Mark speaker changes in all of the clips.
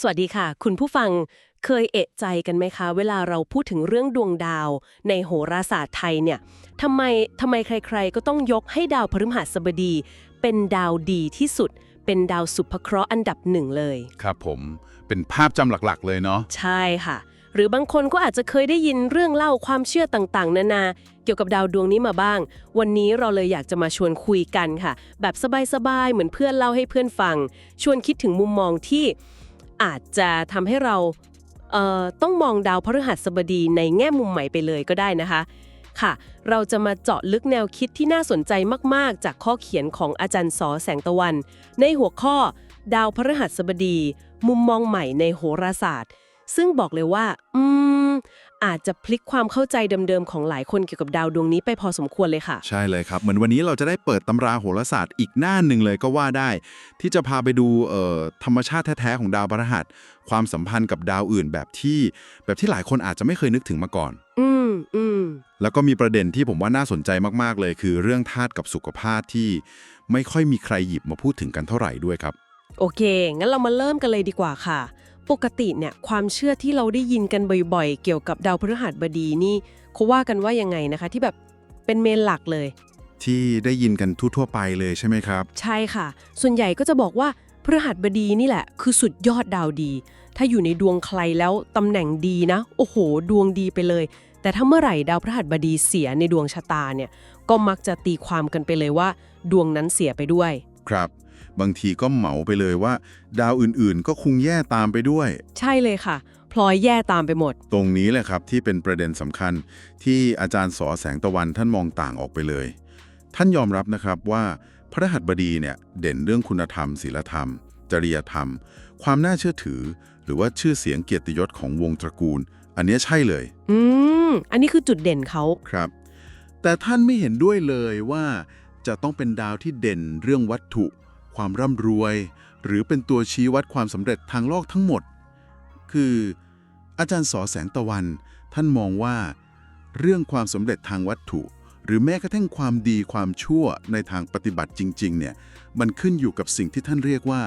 Speaker 1: สวัสดีค่ะ คุณผู้ฟังเคยเอะใจกันไหมคะ เวลาเราพูดถึงเรื่องดวงดาว ในโหราศาสตร์ไทยเนี่ยทำไมทำไมใครๆ ก็ต้องยกให้ดาวพฤหัสบดี เป็นดาวดีที่สุด เป็นดาวสุภเคราะห์อันดับหนึ่งเลย
Speaker 2: ครับผมเป็นภาพจำหลักๆ เลยเนาะ
Speaker 1: ใช่ค่ะ หรือบางคนก็อาจจะเคยได้ยินเรื่องเล่าความเชื่อต่างๆ นานา เกี่ยวกับดาวดวงนี้มาบ้าง วันนี้เราเลยอยากจะมาชวนคุยกันค่ะ แบบสบายๆเหมือนเพื่อนเล่าให้เพื่อนฟัง ชวนคิดถึงมุมมองที่ อาจจะทำให้เราเอ่อต้องมองดาวพฤหัสบดีในแง่มุมใหม่ไปเลยก็ได้นะคะ ค่ะ เราจะมาเจาะลึกแนวคิดที่น่าสนใจมาก ๆ จากข้อเขียนของอาจารย์สอแสงตะวัน ในหัวข้อ ดาวพฤหัสบดี มุมมองใหม่ในโหราศาสตร์ ซึ่งบอกเลยว่า อืม อาจจะพลิกความเข้าใจเดิมๆ ของหลายคนเกี่ยวกับดาวดวงนี้ไปพอสมควรเลยค่ะ
Speaker 3: ใช่เลยครับ เหมือนวันนี้เราจะได้เปิดตำราโหราศาสตร์อีกหน้าหนึ่งเลยก็ว่าได้ ที่จะพาไปดูเอ่อธรรมชาติแท้ๆของดาวพฤหัส ความสัมพันธ์กับดาวอื่นแบบที่ แบบที่หลายคนอาจจะไม่เคยนึกถึงมาก่อน
Speaker 1: อืมอืม
Speaker 3: แล้วก็มีประเด็นที่ผมว่าน่าสนใจมากๆเลย คือเรื่องธาตุกับสุขภาพที่ไม่ค่อยมีใครหยิบมาพูดถึงกันเท่าไหร่ด้วยครับ
Speaker 1: โอเค งั้นเรามาเริ่มกันเลยดีกว่าค่ะ ปกติเนี่ยความเชื่อที่เราได้ยินกันบ่อยๆ เกี่ยวกับดาวพฤหัสบดีนี่เขาว่ากันว่ายังไงนะคะที่แบบเป็นเมนหลักเลย
Speaker 3: ที่ได้ยินกันทั่วๆไปเลยใช่ไหมครับ
Speaker 1: ใช่ค่ะ ส่วนใหญ่ก็จะบอกว่าพฤหัสบดีนี่แหละ คือสุดยอดดาวดี ถ้าอยู่ในดวงใครแล้วตำแหน่งดีนะ โอ้โห ดวงดีไปเลย แต่ถ้าเมื่อไหร่ดาวพฤหัสบดีเสียในดวงชะตาเนี่ยก็มักจะตีความกันไปเลยว่า ดวงนั้นเสียไปด้วย
Speaker 3: ครับ บางทีก็เหมาไปเลยว่า ดาวอื่นๆ ก็คงแย่ตามไปด้วย
Speaker 1: ใช่เลยค่ะ พลอยแย่ตามไปหมด
Speaker 3: ตรงนี้แหละครับที่เป็นประเด็นสำคัญ ที่อาจารย์สอแสงตะวันท่านมองต่างออกไปเลย ท่านยอมรับนะครับว่าพระรหัสบดีเนี่ยเด่นเรื่องคุณธรรมศีลธรรม จริยธรรม ความน่าเชื่อถือ หรือว่าชื่อเสียงเกียรติยศของวงตระกูล อันเนี้ยใช่เลย
Speaker 1: อืม อันนี้คือจุดเด่นเขา
Speaker 3: ครับ แต่ท่านไม่เห็นด้วยเลยว่าจะต้องเป็นดาวที่เด่นเรื่องวัตถุ ความร่ำรวย หรือเป็นตัวชี้วัดความสำเร็จทางโลกทั้งหมด คือ อาจารย์สอแสงตะวัน ท่านมองว่า เรื่องความสำเร็จทางวัตถุ หรือแม้กระทั่งความดีความชั่วในทางปฏิบัติจริงๆเนี่ยมันขึ้นอยู่กับสิ่งที่ท่านเรียกว่า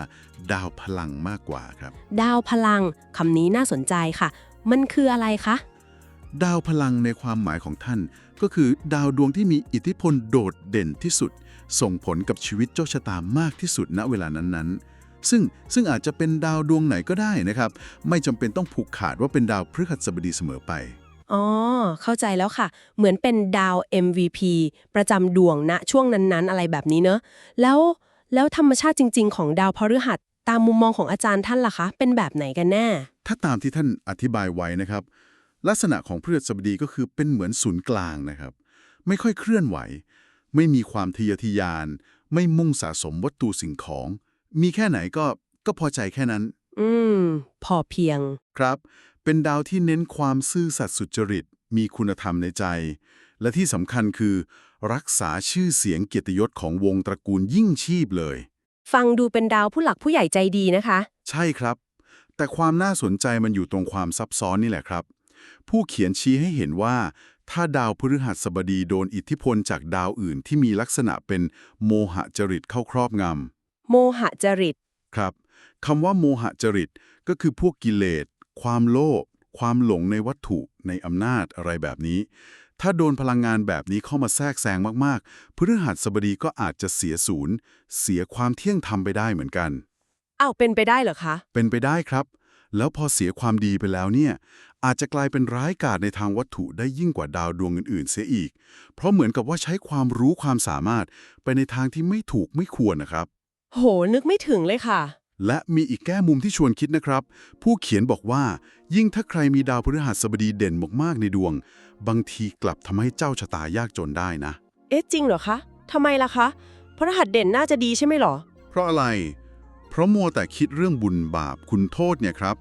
Speaker 3: ดาวพลังมากกว่าครับ
Speaker 1: ดาวพลังคำนี้น่าสนใจค่ะ มันคืออะไรคะ
Speaker 3: ดาวพลังในความหมายของท่าน ก็คือดาวดวงที่มีอิทธิพลโดดเด่นที่สุด ส่งผลกับชีวิตเจ้าชะตามากที่สุดณเวลานั้นๆ ซึ่งซึ่งอาจจะเป็นดาวดวงไหนก็ได้นะครับ ไม่จำเป็นต้องผูกขาดว่าเป็นดาวพฤหัสบดีเสมอไป
Speaker 1: อ๋อ เข้าใจแล้วค่ะ เหมือนเป็นดาว MVP ประจำดวงณช่วงนั้นๆ อะไรแบบนี้เนอะแล้วแล้วธรรมชาติจริง ๆ ของดาวพฤหัสตามมุมมองของอาจารย์ท่านล่ะคะ เป็นแบบไหนกันแน่
Speaker 3: ถ้าตามที่ท่านอธิบายไว้นะครับ ลักษณะของพฤหัสบดีก็คือเป็นเหมือนศูนย์กลางนะครับ ไม่ค่อยเคลื่อนไหว ไม่มีความทะเยอทะยาน ไม่มุ่งสะสมวัตถุสิ่งของ มีแค่ไหนก็ก็พอใจแค่นั้น
Speaker 1: อืม พอเพียง
Speaker 3: ครับ เป็นดาวที่เน้นความซื่อสัตย์สุจริต มีคุณธรรมในใจ และที่สำคัญคือ รักษาชื่อเสียงเกียรติยศของวงตระกูลยิ่งชีพเลย
Speaker 1: ฟังดูเป็นดาวผู้หลักผู้ใหญ่ใจดีนะคะ
Speaker 3: ใช่ครับ แต่ความน่าสนใจมันอยู่ตรงความซับซ้อนนี่แหละครับ ผู้เขียนชี้ให้เห็นว่า ถ้าดาวพฤหัสบดีโดนอิทธิพลจากดาวอื่นที่มีลักษณะเป็นโมหจริตเข้าครอบง
Speaker 1: โมหจริตำ
Speaker 3: ครับคำว่าโมหจริตก็คือพวกกิเลส ความโลภความหลงในวัตถุในอำนาจอะไรแบบนี้ ถ้าโดนพลังงานแบบนี้เข้ามาแทรกแซงมากๆ พฤหัสบดีก็อาจจะเสียศูนย์ เสียความเที่ยงธรรมไปได้เหมือนกัน
Speaker 1: อ้าวเป็นไปได้เหรอคะ
Speaker 3: เป็นไปได้ครับ แล้วพอเสียความดีไปแล้วเนี่ย อาจจะกลายเป็นร้ายกาจในทางวัตถุได้ยิ่งกว่าดาวดวงอื่น ๆ เสียอีก เพราะเหมือนกับว่าใช้ความรู้ความสามารถ ไปในทางที่ไม่ถูกไม่ควรนะครับ
Speaker 1: โห นึกไม่ถึงเลยค่ะ
Speaker 3: และมีอีกแก้มุมที่ชวนคิดนะครับ ผู้เขียนบอกว่า ยิ่งถ้าใครมีดาวพฤหัสบดีเด่นมากๆในดวง บางทีกลับทำให้เจ้าชะตายากจนได้นะ
Speaker 1: เอ๊ะจริงเหรอคะทำไมล่ะคะพระรหัสเด่นน่าจะดีใช่ไหมเหรอ
Speaker 3: เพราะอะไร เพราะมัวแต่คิดเรื่องบุญบาปคุณโทษเนี่ยครับ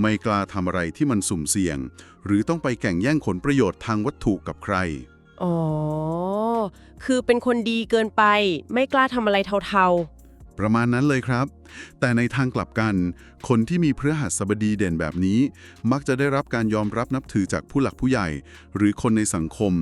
Speaker 3: ไม่กล้าทำอะไรที่มันสุ่มเสี่ยง หรือต้องไปแข่งแย่งผลประโยชน์ทางวัตถุกับใคร
Speaker 1: อ๋อ คือเป็นคนดีเกินไป ไม่กล้าทำอะไรเทา
Speaker 3: ประมาณนั้นเลยครับ แต่ในทางกลับกัน คนที่มีพฤหัสบดีเด่นแบบนี้ มักจะได้รับการยอมรับนับถือจากผู้หลักผู้ใหญ่ หรือคนในสังคม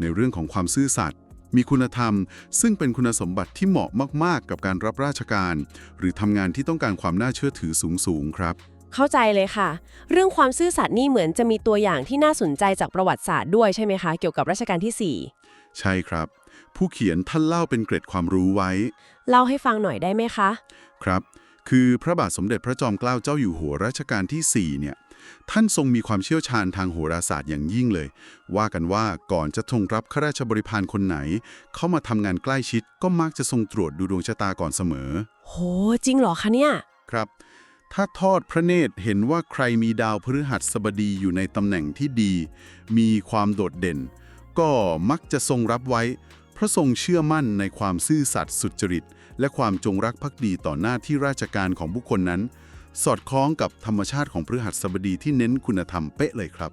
Speaker 3: ในเรื่องของความซื่อสัตย์ มีคุณธรรม ซึ่งเป็นคุณสมบัติที่เหมาะมาก ๆ กับการรับราชการ หรือทำงานที่ต้องการความน่าเชื่อถือสูง ๆ ครับ
Speaker 1: ๆเข้าใจเลยค่ะ เรื่องความซื่อสัตย์นี่เหมือนจะมีตัวอย่างที่น่าสนใจจากประวัติศาสตร์ด้วยใช่ไหมคะ เกี่ยวกับรัชกาลที่
Speaker 3: ใช่ครับ ผู้เขียนท่านเล่าเป็นเกร็ดความรู้ไว้
Speaker 1: 4เล่าให้ฟังหน่อยได้ไหมคะ
Speaker 3: ครับ คือพระบาทสมเด็จพระจอมเกล้าเจ้าอยู่หัวรัชกาลที่4เนี่ย ท่านทรงมีความเชี่ยวชาญทางโหราศาสตร์อย่างยิ่งเลย ว่ากันว่าก่อนจะทรงรับข้าราชบริพารคนไหน เข้ามาทำงานใกล้ชิด ก็มักจะทรงตรวจดูดวงชะตาก่อนเสมอ
Speaker 1: โห จริงเหรอคะเนี่ย
Speaker 3: ครับ ถ้าทอดพระเนตรเห็นว่าใครมีดาวพฤหัสบดีอยู่ในตำแหน่งที่ดี มีความโดดเด่น ก็มักจะทรงรับไว้ เพราะทรงเชื่อมั่นในความซื่อสัตย์สุจริต และความจงรักภักดีต่อหน้าที่ราชการของบุคคลนั้น สอดคล้องกับธรรมชาติของพฤหัสบดีที่เน้นคุณธรรมเป๊ะเลยครับ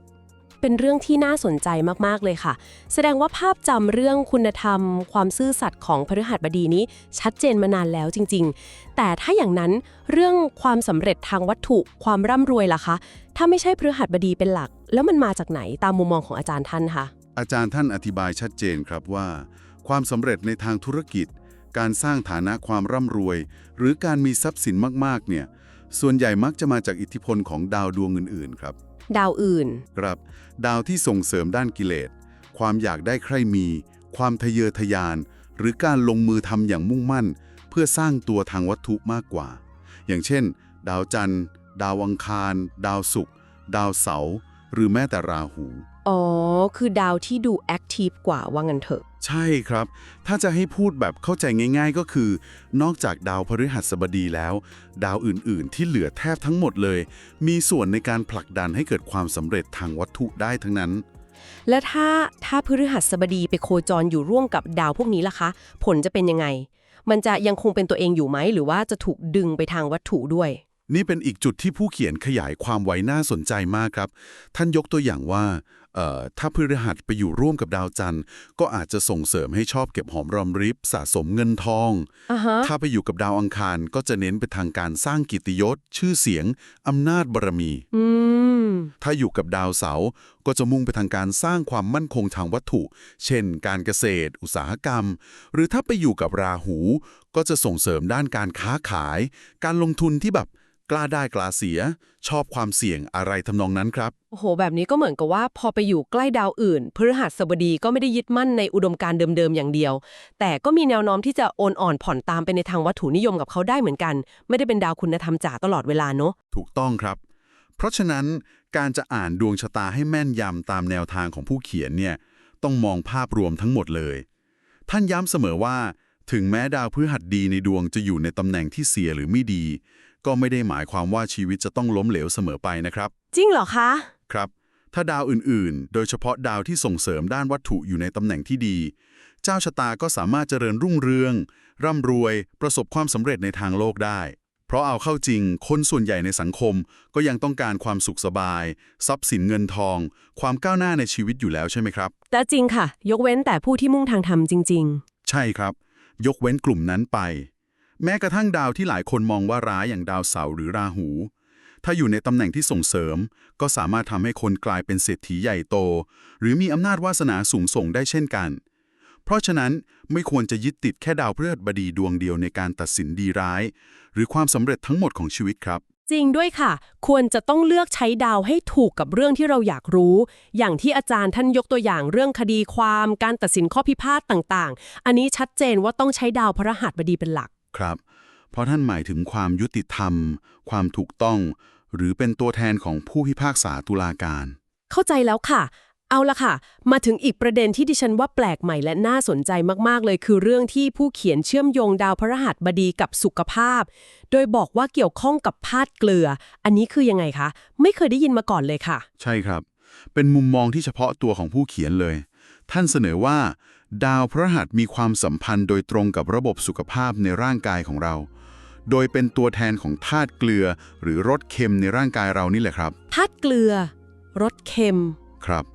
Speaker 1: เป็นเรื่องที่น่าสนใจมาก ๆ เลยค่ะ แสดงว่าภาพจำเรื่องคุณธรรม ความซื่อสัตย์ของพฤหัสบดีนี้ ชัดเจนมานานแล้วจริง ๆ แต่ถ้าอย่างนั้นเรื่องความสำเร็จทางวัตถุความร่ำรวยล่ะคะ ถ้าไม่ใช่พฤหัสบดีเป็นหลัก แล้วมันมาจากไหนตามมุมมองของอาจารย์ท่านคะ
Speaker 3: อาจารย์ท่านอธิบายชัดเจนครับว่า ความสำเร็จในทางธุรกิจ การสร้างฐานะความร่ำรวย หรือการมีทรัพย์สินมากๆเนี่ย ส่วนใหญ่มักจะมาจากอิทธิพลของดาวดวงอื่น ๆ ครับ
Speaker 1: ดาวอื่น
Speaker 3: ครับ ดาวที่ส่งเสริมด้านกิเลส ความอยากได้ใครมี ความทะเยอทะยาน หรือการลงมือทำอย่างมุ่งมั่น เพื่อสร้างตัวทางวัตถุมากกว่า อย่างเช่น ดาวจันทร์ ดาวอังคาร ดาวศุกร์ ดาวเสาร์ หรือแม้แต่ราหู
Speaker 1: อ๋อ คือดาวที่ดูแอคทีฟกว่าว่างันเถอะ
Speaker 3: ใช่ครับ ถ้าจะให้พูดแบบเข้าใจง่ายๆก็คือ นอกจากดาวพฤหัสบดีแล้ว ดาวอื่นๆ ที่เหลือแทบทั้งหมดเลย มีส่วนในการผลักดันให้เกิดความสำเร็จทางวัตถุได้ทั้งนั้น
Speaker 1: และถ้าถ้าพฤหัสบดีไปโคจรอยู่ร่วมกับดาวพวกนี้ล่ะคะ ผลจะเป็นยังไง มันจะยังคงเป็นตัวเองอยู่ไหม หรือว่าจะถูกดึงไปทางวัตถุด้วย
Speaker 3: นี่เป็นอีกจุดที่ผู้เขียนขยายความไว้น่าสนใจมากครับ ท่านยกตัวอย่างว่าเอ่อ ถ้าพฤหัสไปอยู่ร่วมกับดาวจันทร์ ก็อาจจะส่งเสริมให้ชอบเก็บหอมรอมริบสะสมเงินทอง
Speaker 1: อ่าฮะ
Speaker 3: ถ้าไปอยู่กับดาวอังคารก็จะเน้นไปทางการสร้างกิตติยศ ชื่อเสียง อำนาจบารมี
Speaker 1: อืม
Speaker 3: ถ้าอยู่กับดาวเสาร์ก็จะมุ่งไปทางการสร้างความมั่นคงทางวัตถุ เช่น การเกษตร อุตสาหกรรม หรือถ้าไปอยู่กับราหู ก็จะส่งเสริมด้านการค้าขาย การลงทุนที่แบบ กล้าได้กล้าเสีย ชอบความเสี่ยงอะไรทำนองนั้นครับ
Speaker 1: โอ้โห แบบนี้ก็เหมือนกับว่าพอไปอยู่ใกล้ดาวอื่นพฤหัสบดีก็ไม่ได้ยึดมั่นในอุดมการณ์เดิมๆอย่างเดียว แต่ก็มีแนวโน้มที่จะโอนอ่อนผ่อนตามไปในทางวัตถุนิยมกับเขาได้เหมือนกัน ไม่ได้เป็นดาวคุณธรรมจ๋าตลอดเวลาเนอะ
Speaker 3: ถูกต้องครับ เพราะฉะนั้นการจะอ่านดวงชะตาให้แม่นยำตามแนวทางของผู้เขียนเนี่ยต้องมองภาพรวมทั้งหมดเลย ท่านย้ำเสมอว่า ถึงแม้ดาวพฤหัสดีในดวงจะอยู่ในตำแหน่งที่เสียหรือไม่ดี ก็ไม่ได้หมายความว่าชีวิตจะต้องล้มเหลวเสมอไปนะครับ
Speaker 1: จริงเหรอคะ
Speaker 3: ครับ ถ้าดาวอื่นๆ โดยเฉพาะดาวที่ส่งเสริมด้านวัตถุอยู่ในตำแหน่งที่ดี เจ้าชะตาก็สามารถเจริญรุ่งเรือง ร่ำรวย ประสบความสำเร็จในทางโลกได้ เพราะเอาเข้าจริง คนส่วนใหญ่ในสังคมก็ยังต้องการความสุขสบาย ทรัพย์สินเงินทอง ความก้าวหน้าในชีวิตอยู่แล้วใช่ไหมครับ
Speaker 1: แต่จริงค่ะ ยกเว้นแต่ผู้ที่มุ่งทางธรรมจริง
Speaker 3: ใช่ครับ ยกเว้นกลุ่มนั้นไป แม้กระทั่งดาวที่หลายคนมองว่าร้ายอย่างดาวเสาร์หรือราหู ถ้าอยู่ในตำแหน่งที่ส่งเสริม ก็สามารถทำให้คนกลายเป็นเศรษฐีใหญ่โต หรือมีอำนาจวาสนาสูงส่งได้เช่นกัน เพราะฉะนั้นไม่ควรจะยึดติดแค่ดาวพฤหัสบดีดวงเดียวในการตัดสินดีร้าย หรือความสำเร็จทั้งหมดของชีวิตครับ
Speaker 1: จริงด้วยค่ะ ควรจะต้องเลือกใช้ดาวให้ถูกกับเรื่องที่เราอยากรู้ อย่างที่อาจารย์ท่านยกตัวอย่างเรื่องคดีความ การตัดสินข้อพิพาทต่างๆ อันนี้ชัดเจนว่าต้องใช้ดาวพระหัสบดีเป็นหลัก
Speaker 3: ครับ เพราะท่านหมายถึงความยุติธรรม ความถูกต้อง หรือเป็นตัวแทนของผู้พิพากษาตุลาการ
Speaker 1: เข้าใจแล้วค่ะ เอาละค่ะ มาถึงอีกประเด็นที่ดิฉันว่าแปลกใหม่และน่าสนใจมากๆเลย คือเรื่องที่ผู้เขียนเชื่อมโยงดาวพฤหัสบดีกับสุขภาพ โดยบอกว่าเกี่ยวข้องกับธาตุเกลือ อันนี้คือยังไงคะ ไม่เคยได้ยินมาก่อนเลยค่ะ
Speaker 3: ใช่ครับ เป็นมุมมองที่เฉพาะตัวของผู้เขียนเลย ท่านเสนอว่า ดาวพฤหัสมีความสัมพันธ์โดยตรงกับระบบสุขภาพในร่างกายของเรา โดยเป็นตัวแทนของธาตุเกลือ หรือรสเค็มในร่างกายเรานี่แหละครับ
Speaker 1: ธาตุเกลือรสเค็ม
Speaker 3: ครับ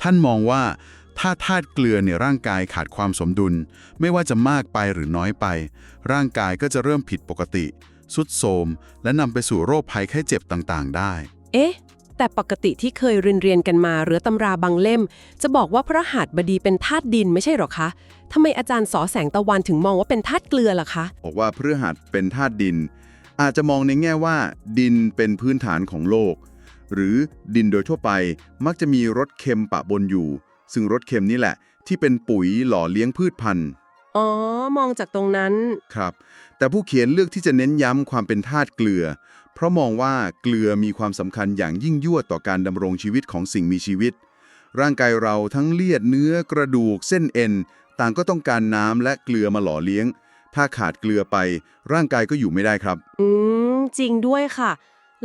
Speaker 3: ท่านมองว่าถ้าธาตุเกลือในร่างกายขาดความสมดุล ไม่ว่าจะมากไปหรือน้อยไป ร่างกายก็จะเริ่มผิดปกติ สุดโทรมและนำไปสู่โรคภัยไข้เจ็บต่างๆ ได้
Speaker 1: เอ๊ะ แต่ปกติที่เคยเรียนเรียนๆกันมาหรือตำราบางเล่ม จะบอกว่าพระหัสบดีเป็นธาตุดินไม่ใช่หรอคะทำไมอาจารย์สอแสงตะวันถึงมองว่าเป็นธาตุเกลือล่ะคะ
Speaker 3: บอกว่าพฤหัสเป็นธาตุดิน อาจจะมองในแง่ว่า ดินเป็นพื้นฐานของโลก หรือดินโดยทั่วไปมักจะมีรสเค็มปะบนอยู่ ซึ่งรสเค็มนี่แหละ ที่เป็นปุ๋ยหล่อเลี้ยงพืชพันธุ์
Speaker 1: อ๋อ มองจากตรงนั้น
Speaker 3: ครับ แต่ผู้เขียนเลือกที่จะเน้นย้ำความเป็นธาตุเกลือ เพราะมองว่าเกลือมีความสำคัญอย่างยิ่งยวดต่อการดำรงชีวิตของสิ่งมีชีวิต ร่างกายเราทั้งเลือดเนื้อกระดูกเส้นเอ็น ต่างก็ต้องการน้ำและเกลือมาหล่อเลี้ยง ถ้าขาดเกลือไป ร่างกายก็อยู่ไม่ได้ครับ
Speaker 1: อืม จริงด้วยค่ะ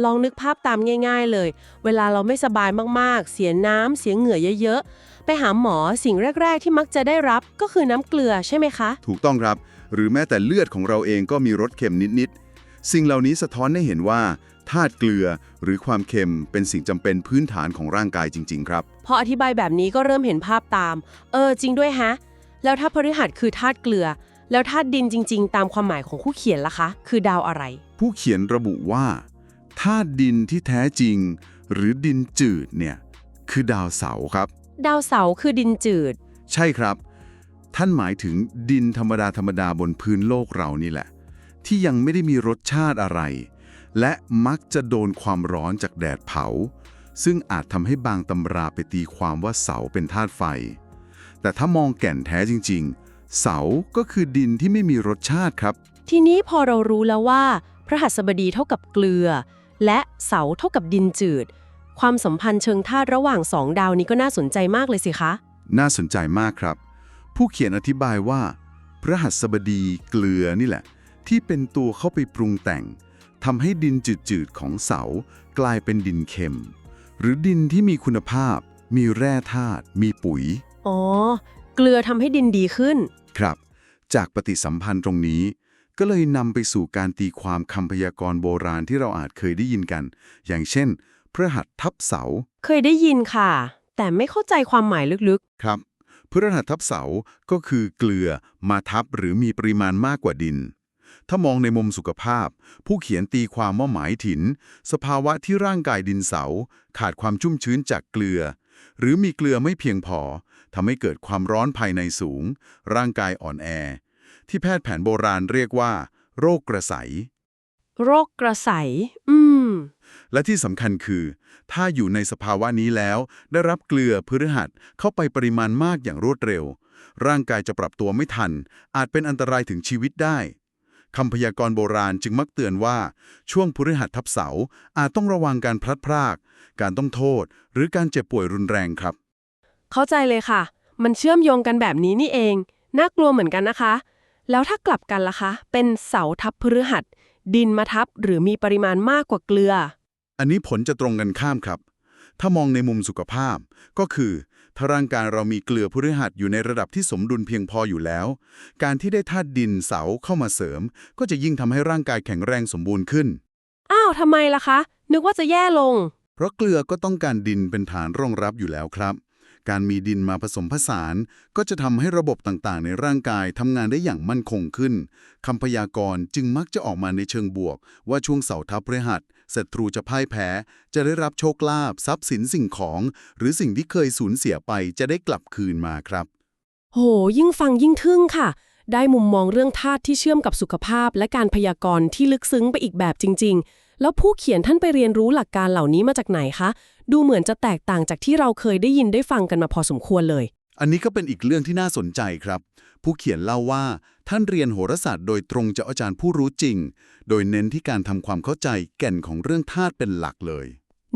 Speaker 1: ลองนึกภาพตามง่าย ๆ เลย เวลาเราไม่สบายมากๆ เสียน้ำเสียเหงื่อเยอะๆ ไปหาหมอสิ่งแรก ๆ ที่มักจะได้รับก็คือน้ำเกลือใช่ไหมคะ
Speaker 3: ถูกต้องครับ หรือแม้แต่เลือดของเราเองก็มีรสเค็มนิดๆ สิ่งเหล่านี้สะท้อนให้เห็นว่าธาตุเกลือหรือความเค็มเป็นสิ่งจำเป็นพื้นฐานของร่างกายจริง ๆ ครับ
Speaker 1: พออธิบายแบบนี้ก็เริ่มเห็นภาพตาม เออ จริงด้วยฮะ แล้วถ้าพฤหัสคือธาตุเกลือ แล้วธาตุดินจริง ๆ ตามความหมายของผู้เขียนล่ะคะ คือดาวอะไร
Speaker 3: ผู้เขียนระบุว่าธาตุดินที่แท้จริง หรือดินจืดเนี่ย คือดาวเสาร์ครับ
Speaker 1: ดาวเสาร์คือดินจืด
Speaker 3: ใช่ครับ ท่านหมายถึงดินธรรมดาธรรมดาบนพื้นโลกเรานี่แหละ ที่ยังไม่ได้มีรสชาติอะไร และมักจะโดนความร้อนจากแดดเผา ซึ่งอาจทำให้บางตำราไปตีความว่าเสาเป็นธาตุไฟ แต่ถ้ามองแก่นแท้จริง ๆ เสาก็คือดินที่ไม่มีรสชาติครับ
Speaker 1: ทีนี้พอเรารู้แล้วว่า พระหัสบดีเท่ากับเกลือ และเสาเท่ากับดินจืด ความสัมพันธ์เชิงธาตุระหว่างสองดาวนี้ก็น่าสนใจมากเลยสิคะ
Speaker 3: น่าสนใจมากครับ ผู้เขียนอธิบายว่า พระหัสบดีเกลือนี่แหละ ที่เป็นตัวเข้าไปปรุงแต่งทำให้ดินจืดๆของเสากลายเป็นดินเค็ม หรือดินที่มีคุณภาพ มีแร่ธาตุมีปุ๋ย
Speaker 1: อ๋อ เกลือทำให้ดินดีขึ้น
Speaker 3: ครับ จากปฏิสัมพันธ์ตรงนี้ ก็เลยนำไปสู่การตีความคำพยากรณ์โบราณที่เราอาจเคยได้ยินกัน อย่างเช่น พระหัสทับเสา
Speaker 1: เคยได้ยินค่ะ แต่ไม่เข้าใจความหมายลึก
Speaker 3: ครับพฤหัสทับเสาก็คือเกลือมาทับหรือมีปริมาณมากกว่าดิน ถ้ามองในมุมสุขภาพ ผู้เขียนตีความว่าหมายถึงสภาวะที่ร่างกายดินเสา ขาดความชุ่มชื้นจากเกลือ หรือมีเกลือไม่เพียงพอทำให้เกิดความร้อนภายในสูง ร่างกายอ่อนแอ ที่แพทย์แผนโบราณเรียกว่า โรคกระใส
Speaker 1: ๆโรคกระใส อืม
Speaker 3: และที่สำคัญคือ ถ้าอยู่ในสภาวะนี้แล้ว ได้รับเกลือพฤหัสเข้าไปปริมาณมากอย่างรวดเร็ว ร่างกายจะปรับตัวไม่ทัน อาจเป็นอันตรายถึงชีวิตได้ คำพยากรณ์โบราณจึงมักเตือนว่า ช่วงพฤหัสทับเสาอาจต้องระวังการพลัดพราก การต้องโทษ หรือการเจ็บป่วยรุนแรงครับ
Speaker 1: เข้าใจเลยค่ะ มันเชื่อมโยงกันแบบนี้นี่เอง น่ากลัวเหมือนกันนะคะ แล้วถ้ากลับกันล่ะคะ เป็นเสาทับพฤหัส ดินมาทับหรือมีปริมาณมากกว่าเกลือ
Speaker 3: อันนี้ผลจะตรงกันข้ามครับ ถ้ามองในมุมสุขภาพ ก็คือ ถ้าร่างกายเรามีเกลือพฤหัสอยู่ในระดับที่สมดุลเพียงพออยู่แล้ว การที่ได้ธาตุดินเสาเข้ามาเสริม ก็จะยิ่งทำให้ร่างกายแข็งแรงสมบูรณ์ขึ้น
Speaker 1: อ้าวทำไมล่ะคะ นึกว่าจะแย่ลง
Speaker 3: เพราะเกลือก็ต้องการดินเป็นฐานรองรับอยู่แล้วครับ การมีดินมาผสมผสาน ก็จะทำให้ระบบต่างๆ ในร่างกายทำงานได้อย่างมั่นคงขึ้นคำพยากรณ์จึงมักจะออกมาในเชิงบวก ว่าช่วงเสาทับพฤหัส ศัตรูจะพ่ายแพ้ จะได้รับโชคลาภทรัพย์สินสิ่งของ หรือสิ่งที่เคยสูญเสียไปจะได้กลับคืนมาครับ
Speaker 1: โห ยิ่งฟังยิ่งทึ่งค่ะ ได้มุมมองเรื่องธาตุที่เชื่อมกับสุขภาพ และการพยากรณ์ที่ลึกซึ้งไปอีกแบบจริง ๆ แล้วผู้เขียนท่านไปเรียนรู้หลักการเหล่านี้มาจากไหนคะ ดูเหมือนจะแตกต่างจากที่เราเคยได้ยินได้ฟังกันมาพอสมควรเลย
Speaker 3: อันนี้ก็เป็นอีกเรื่องที่น่าสนใจครับ ผู้เขียนเล่าว่า ท่านเรียนโหราศาสตร์โดยตรงจากอาจารย์ผู้รู้จริง โดยเน้นที่การทำความเข้าใจแก่นของเรื่องธาตุเป็นหลักเลย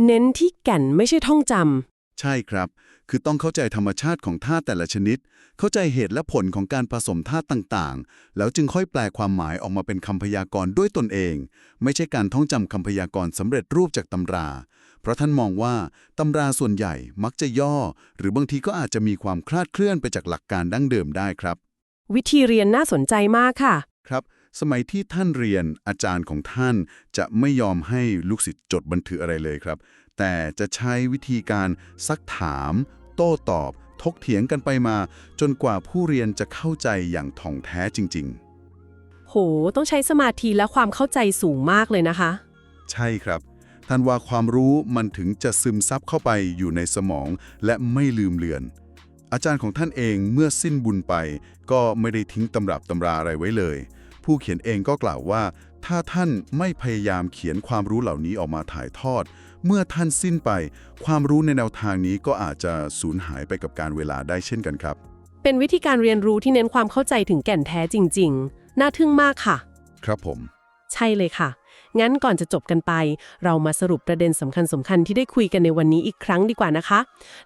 Speaker 1: เน้นที่แก่นไม่ใช่ท่องจำ
Speaker 3: ใช่ครับ คือต้องเข้าใจธรรมชาติของธาตุแต่ละชนิด เข้าใจเหตุและผลของการผสมธาตุต่างๆ แล้วจึงค่อยแปลความหมายออกมาเป็นคำพยากรณ์ด้วยตนเอง ไม่ใช่การท่องจำคำพยากรณ์สำเร็จรูปจากตำรา เพราะท่านมองว่าตำราส่วนใหญ่มักจะย่อ หรือบางทีก็อาจจะมีความคลาดเคลื่อนไปจากหลักการดั้งเดิมได้ครับ
Speaker 1: วิธีเรียนน่าสนใจมากค่ะ
Speaker 3: ครับ สมัยที่ท่านเรียนอาจารย์ของท่านจะไม่ยอมให้ลูกศิษย์จดบันทึกอะไรเลยครับ แต่จะใช้วิธีการซักถาม โต้ตอบ ทกเถียงกันไปมา จนกว่าผู้เรียนจะเข้าใจอย่างถ่องแท้จริง
Speaker 1: โห ต้องใช้สมาธิและความเข้าใจสูงมากเลยนะคะ
Speaker 3: ๆใช่ครับ ท่านว่าความรู้มันถึงจะซึมซับเข้าไปอยู่ในสมองและไม่ลืมเลือน อาจารย์ของท่านเองเมื่อสิ้นบุญไป ก็ไม่ได้ทิ้งตำรับตำราอะไรไว้เลย ผู้เขียนเองก็กล่าวว่า
Speaker 4: ถ้าท่านไม่พยายามเขียนความรู้เหล่านี้ออกมาถ่ายทอด เมื่อท่านสิ้นไป ความรู้ในแนวทางนี้ก็อาจจะสูญหายไปกับการเวลาได้เช่นกันครับ
Speaker 1: เป็นวิธีการเรียนรู้ที่เน้นความเข้าใจถึงแก่นแท้จริง ๆ น่าทึ่งมากค่ะ
Speaker 4: ครับผม
Speaker 1: ใช่เลยค่ะ งั้นก่อนจะจบกันไป เรามาสรุปประเด็นสำคัญสำคัญๆที่ได้คุยกันในวันนี้อีกครั้งดีกว่านะคะ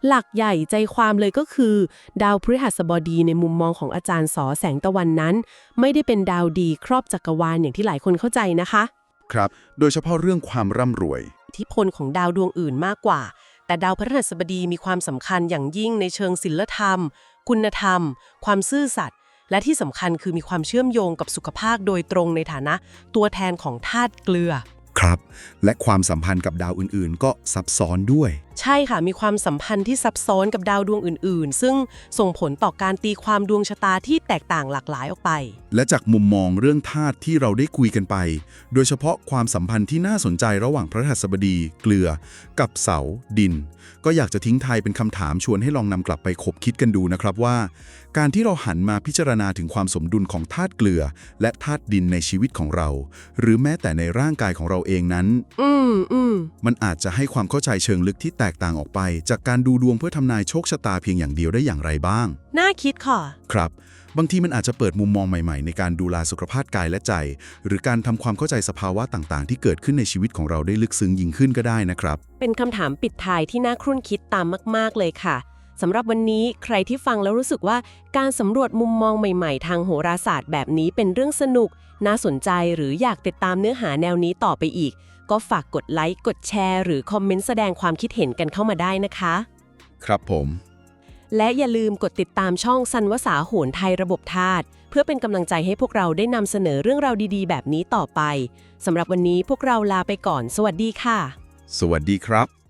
Speaker 1: หลักใหญ่ใจความเลยก็คือ ดาวพฤหัสบดีในมุมมองของอาจารย์สอแสงตะวันนั้น ไม่ได้เป็นดาวดีครอบจักรวาลอย่างที่หลายคนเข้าใจนะคะ
Speaker 4: ครับ โดยเฉพาะเรื่องความร่ำรวย
Speaker 1: อิทธิพลของดาวดวงอื่นมากกว่า แต่ดาวพฤหัสบดีมีความสำคัญอย่างยิ่งในเชิงศิลธรรม คุณธรรม ความซื่อสัตย์ และที่สำคัญคือมีความเชื่อมโยงกับสุขภาพโดยตรงในฐานะ ตัวแทนของธาตุเกลือ
Speaker 3: ครับ และความสัมพันธ์กับดาวอื่นๆ ก็ซับซ้อนด้วย
Speaker 1: ใช่ค่ะ มีความสัมพันธ์ที่ซับซ้อนกับดาวดวงอื่น ๆ ซึ่งส่งผลต่อการตีความดวงชะตาที่แตกต่างหลากหลายออกไป
Speaker 3: และจากมุมมองเรื่องธาตุที่เราได้คุยกันไป โดยเฉพาะความสัมพันธ์ที่น่าสนใจระหว่างพระหัสบดี เกลือ กับเสา ดิน ก็อยากจะทิ้งทายเป็นคำถามชวนให้ลองนำกลับไปคบคิดกันดูนะครับว่า การที่เราหันมาพิจารณาถึงความสมดุลของธาตุเกลือ และธาตุดินในชีวิตของเรา หรือแม้แต่ในร่างกายของเราเองนั้น
Speaker 1: อืมอืม
Speaker 3: มันอาจจะให้ความเข้าใจเชิงลึกที่แตกต่างออกไป จากการดูดวงเพื่อทำนายโชคชะตาเพียงอย่างเดียวได้อย่างไรบ้าง
Speaker 1: น่าคิดค่ะ
Speaker 3: ครับ บางทีมันอาจจะเปิดมุมมองใหม่ๆ ในการดูแลสุขภาพกายและใจ หรือการทำความเข้าใจสภาวะต่างๆ ที่เกิดขึ้นในชีวิตของเราได้ลึกซึ้งยิ่งขึ้นก็ได้นะครับ
Speaker 1: เป็นคำถามปิดท้ายที่น่าครุ่นคิดตามมาก ๆ เลยค่ะ สำหรับวันนี้ใครที่ฟังแล้วรู้สึกว่าการสำรวจมุมมองใหม่ๆ ทางโหราศาสตร์แบบนี้เป็นเรื่องสนุก น่าสนใจหรืออยากติดตามเนื้อหาแนวนี้ต่อไปอีก ก็ฝากกดไลค์กดแชร์ หรือคอมเมนต์แสดงความคิดเห็นกันเข้ามาได้นะคะ
Speaker 3: ครับผม
Speaker 1: และอย่าลืมกดติดตามช่องสันวสาโหนไทยระบบธาตุเพื่อเป็นกำลังใจให้พวกเราได้นำเสนอเรื่องราวดีๆ แบบนี้ต่อไปสำหรับวันนี้พวกเราลาไปก่อน สวัสดีค่ะ
Speaker 3: สวัสดีครับ